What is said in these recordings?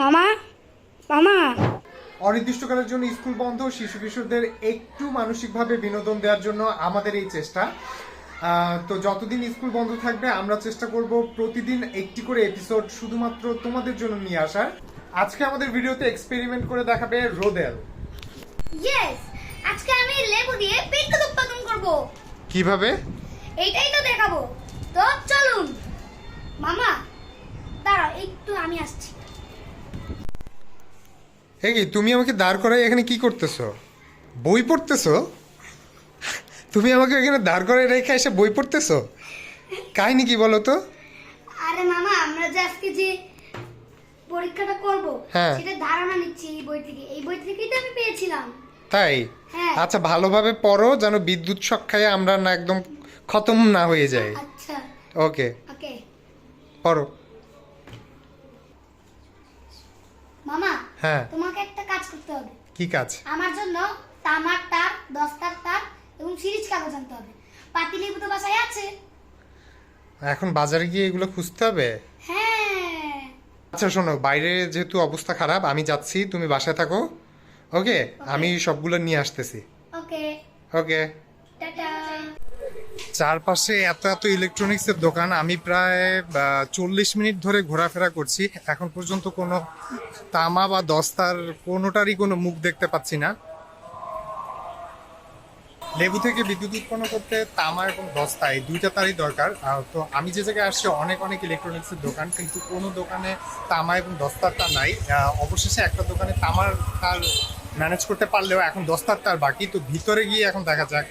মামা মামা। অনির্দিষ্টকালের জন্য স্কুল বন্ধ শিশু কিশোরদের একটু মানসিকভাবে বিনোদন দেওয়ার জন্য আমাদের এই চেষ্টা। তো যতদিন স্কুল বন্ধ থাকবে আমরা চেষ্টা করব প্রতিদিন একটি করে এপিসোড শুধুমাত্র তোমাদের জন্য নিয়ে আসার। আজকে আমাদের ভিডিওতে এক্সপেরিমেন্ট করে দেখাবে রোদেল। ইয়েস আজকে আমি লেবু দিয়ে বিদ্যুৎ উৎপাদন করব। কীভাবে? এইটাই তো দেখাবো। তো চলুন। মামা দাঁড়াও একটু আমি আসছি। এই কি তুমি আমাকে দাঁড় করাই এখানে কি করতেছো? বই পড়তেছো? তুমি আমাকে এখানে দাঁড় করাই রেখে এসে বই পড়তেছো? কাহিনী কি বলো তো? আরে মামা আমরা যে আজকে যে পরীক্ষাটা করব হ্যাঁ। সেটা ধারণা নিচ্ছি এই বই থেকে। এই বই থেকেই তো আমি পেয়েছিলাম। তাই? হ্যাঁ। আচ্ছা ভালোভাবে পড়ো যেন বিদ্যুৎ শক খায় আমরা না একদম খতম না হয়ে যায়। আচ্ছা। ওকে। ওকে। পড়ো। মামা হ্যাঁ। কাজ করতে হবে। কি কাজ? আমার জন্য তামার তার দস্তার তার এবং সিরিজ কাগজ আনতে হবে। পাতিলেবু তো বাসায় আছে। এখন বাজারে গিয়ে এগুলো খুঁজতে হবে? হ্যাঁ। আচ্ছা শোনো বাইরে যেহেতু অবস্থা খারাপ আমি যাচ্ছি তুমি বাসায় থাকো। ওকে? আমি সবগুলো নিয়ে আসতেছি। ওকে। ওকে। চারপাশে এত এত ইলেকট্রনিক্সের দোকান, আমি প্রায় চল্লিশ মিনিট ধরে ঘোরাফেরা করছি। এখন পর্যন্ত কোনো তামা বা দস্তার কোনোটারই কোনো মুখ দেখতে পাচ্ছি না। লেবু থেকে বিদ্যুৎ উৎপন্ন করতে তামা এবং দস্তা, এই দুইটা তারই দরকার। তো আমি যে জায়গায় আসছি, অনেক অনেক ইলেকট্রনিক্সের দোকান, কিন্তু কোনো দোকানে তামা এবং দস্তার তার নাই অবশেষে একটা দোকানে তামার তার ম্যানেজ করতে পারলেও এখন দস্তার তার বাকি। তো ভিতরে গিয়ে এখন দেখা যাক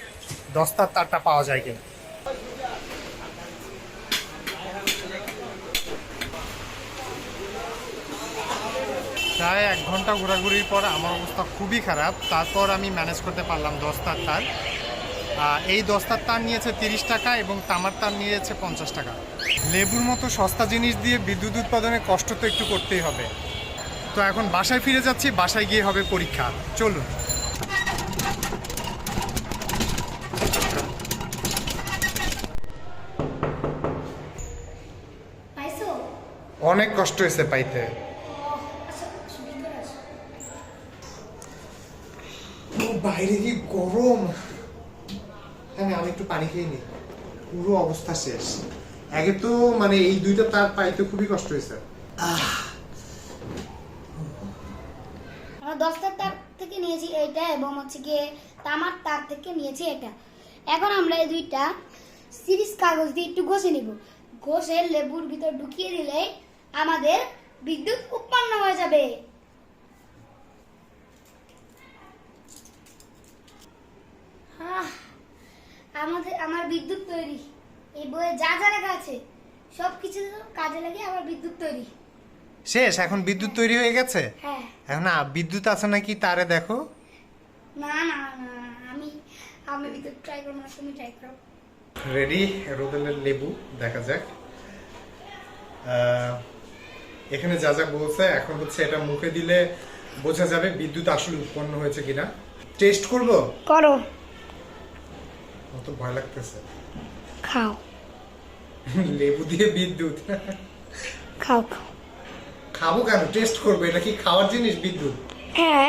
দস্তার তারটা পাওয়া যায় কিনা। প্রায় এক ঘণ্টা ঘোরাঘুরির পর আমার অবস্থা খুবই খারাপ। তারপর আমি ম্যানেজ করতে পারলাম দস্তার তার আহ, এই দস্তার তার নিয়েছে তিরিশ টাকা এবং তামার তার নিয়েছে পঞ্চাশ টাকা। লেবুর মতো সস্তা জিনিস দিয়ে বিদ্যুৎ উৎপাদনে কষ্ট তো একটু করতেই হবে। তো এখন বাসায় ফিরে যাচ্ছি বাসায় গিয়ে হবে পরীক্ষা। চলুন। অনেক কষ্ট হয়েছে পাইতে আচ্ছা ভিতরে আসো ও বাইরে কি গরম? হ্যাঁ আমি একটু পানি খেয়ে নিই। পুরো অবস্থা শেষ। আগে তো মানে এই দুইটা তার পাইতে খুবই কষ্ট হয়েছে। আমরা দশটার তার থেকে নিয়েছি এইটা এবং হচ্ছে গিয়ে তামার তার থেকে নিয়েছি এটা। এখন আমরা এই দুইটা সিরিজ কাগজ দিয়ে একটু ঘষে নিব। ঘষে লেবুর ভিতর ঢুকিয়ে দিলে আমাদের বিদ্যুৎ উৎপন্ন হয়ে যাবে আহ, আমাদের আমার বিদ্যুৎ তৈরি। এই বইয়ে যা যা লেখা আছে সব কিছু কাজে লাগিয়ে আমার বিদ্যুৎ তৈরি। শেষ? এখন বিদ্যুৎ তৈরি হয়ে গেছে? হ্যাঁ। এখন না বিদ্যুৎ আছে নাকি তারে দেখো। না না না আমি আমি বিদ্যুৎ ট্রাই করব না তুমি ট্রাই করো। রেডি রোদেলের লেবু দেখা যাক। আহ, এখানে যা যা বলছে এখন হচ্ছে এটা মুখে দিলে বোঝা যাবে বিদ্যুৎ আসলে উৎপন্ন হয়েছে কিনা। টেস্ট করব? করো। আমার তো ভয় লাগতেছে। খাও। লেবু দিয়ে বিদ্যুৎ। খাও। খাও খাব কেন? টেস্ট করব এটা কি খাওয়ার জিনিস বিদ্যুৎ? হ্যাঁ।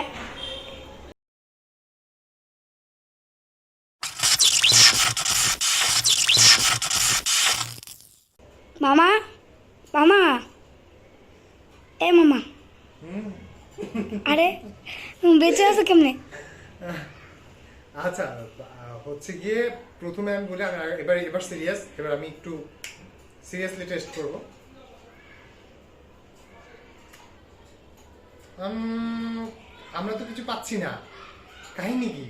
মামা মামা। এ মামা। আরে বেঁচে আছো কেমনে? আচ্ছা হচ্ছে গিয়ে প্রথমে আমি বলি আমি এবার এবার সিরিয়াস এবার আমি একটু সিরিয়াসলি টেস্ট করব। আমরা তো কিছু পাচ্ছি না। কাহিনি কি?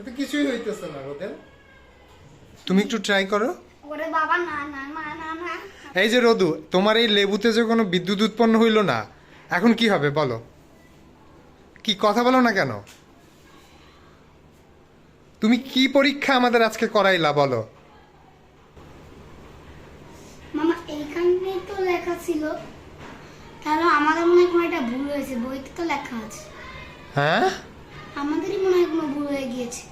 এতে কিছুই হইতেছে না রোদেল। তুমি একটু ট্রাই করো। ওরে বাবা না না না না না। এই যে রদু তোমার এই লেবুতে যে কোনো বিদ্যুৎ উৎপন্ন হইল না এখন কি হবে বলো? কি কথা বলো না কেন? তুমি কি পরীক্ষা আমাদের আজকে করাইলা বলো? মামা এইখানে তো লেখা ছিল। তাহলে আমাদের মনে হয় কোনো একটা ভুল হয়েছে বইতে তো লেখা আছে। হ্যাঁ? আমাদেরই মনে হয় কোনো ভুল হয়ে গিয়েছে।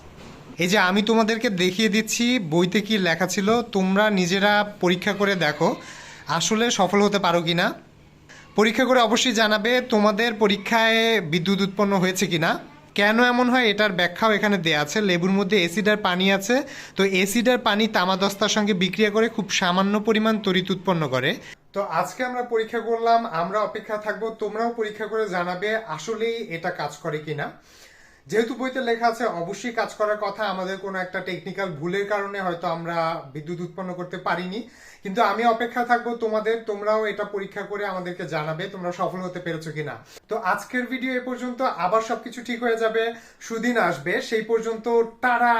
এই যে আমি তোমাদেরকে দেখিয়ে দিচ্ছি বইতে কি লেখা ছিল তোমরা নিজেরা পরীক্ষা করে দেখো আসলে সফল হতে পারো কি না পরীক্ষা করে অবশ্যই জানাবে তোমাদের পরীক্ষায় বিদ্যুৎ উৎপন্ন হয়েছে কিনা। কেন এমন হয়? এটার ব্যাখ্যাও এখানে দেয়া আছে। লেবুর মধ্যে এসিডার পানি আছে। তো এসিডার পানি তামাদস্তার সঙ্গে বিক্রিয়া করে খুব সামান্য পরিমাণ তরিত উৎপন্ন করে। তো আজকে আমরা পরীক্ষা করলাম, আমরা অপেক্ষা থাকব, তোমরাও পরীক্ষা করে জানাবে আসলেই এটা কাজ করে কিনা। যেহেতু বইতে লেখা আছে, অবশ্যই কাজ করার কথা, আমাদের কোনো একটা টেকনিক্যাল ভুলের কারণে হয়তো আমরা বিদ্যুৎ উৎপন্ন করতে পারিনি। কিন্তু আমি অপেক্ষা থাকব তোমাদের, তোমরাও এটা পরীক্ষা করে আমাদেরকে জানাবে, তোমরা সফল হতে পেরেছ কিনা। তো আজকের ভিডিও এ পর্যন্ত আবার সবকিছু ঠিক হয়ে যাবে, সুদিন আসবে, সেই পর্যন্ত টাটা!